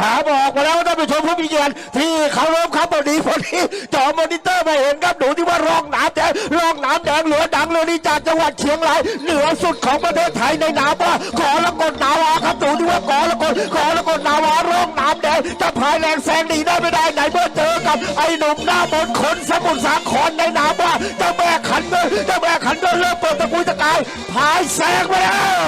หาบอกมาแล้วท่านผู้ชมผู้มีเกียรติที่เขารบครับพอดีพอดีจอมอนิเตอร์ไม่เห็นครับดูที่ว่าร่องน้ำแดงร่องน้ำแดงเหลือดังเลยนี่จากจังหวัดเชียงรายเหนือสุดของประเทศไทยในนามว่าขอละกดนาวาครับดูที่ว่าขอละกดขอละกดนาวาร่องน้ำแดงจะพายแรงแซงหนีได้ไม่ได้ไหนเมื่อเจอกับไอ้หนุ่มหน้ามนคนสมุทรสาครในนามว่าเจ้าแม่ขันเงินเจ้าแม่ขันเงินเริ่มเปิดตะกุยตะกายพายแซงไปแล้ว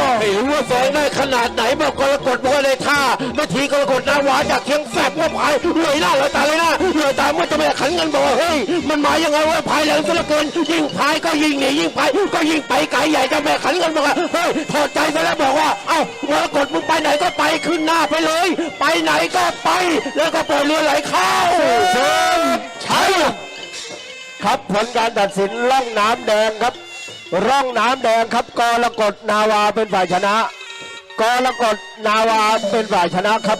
ขนาดไหนบอกกรกฎบอกว่าเลยท่าไม่ทีกรกฎนาวาจากเชียงแสบว่าพายเลยหน้าเลยตาเลยหน้าเลยตาเมื่อจะไม่ขันกันบอกเฮ้ยมันหมายยังไงวะพายแรงซะเหลือเกินยิ่งพายก็ยิ่งหนียิ่งไปก็ยิ่งไปไกลใหญ่จะแม่ขันกันบอกว่าเฮ้ยถอดใจซะแล้วบอกว่าเอ้ากรกฎมึงไปไหนก็ไปขึ้นหน้าไปเลย ไปไหนก็ไป แล้วก็เปิดเรือไหลเข้าเชิญใช่ครับผลการตัดสินร่องน้ำแดงครับ ร่องน้ำแดงครับกรกฎนาวาเป็นฝ่ายชนะ กรกฎนาวาเป็นฝ่ายชนะครับ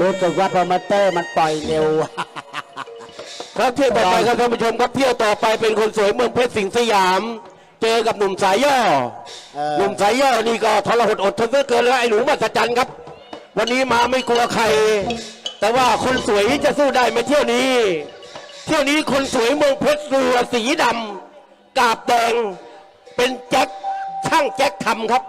รู้สึกว่าโปรโมเตอร์มันปล่อยเร็ว ครับเที่ยวต่อไปครับท่านผู้ชมครับเที่ยวต่อไปเป็นคนสวยเมืองเพชรสิงห์สยาม เจอกับหนุ่มสายย่อเออ หนุ่มสายย่อนี่ก็ทรหดอดทนเหลือเกินแล้วไอ้หนูมหัศจรรย์ครับ วันนี้มาไม่กลัวใคร แต่ว่าคนสวยจะสู้ได้ไหมเที่ยวนี้ เที่ยวนี้คนสวยเมืองเพชรเรือสีดำกาบแดงเป็นแจ็คช่างแจ็คทำครับ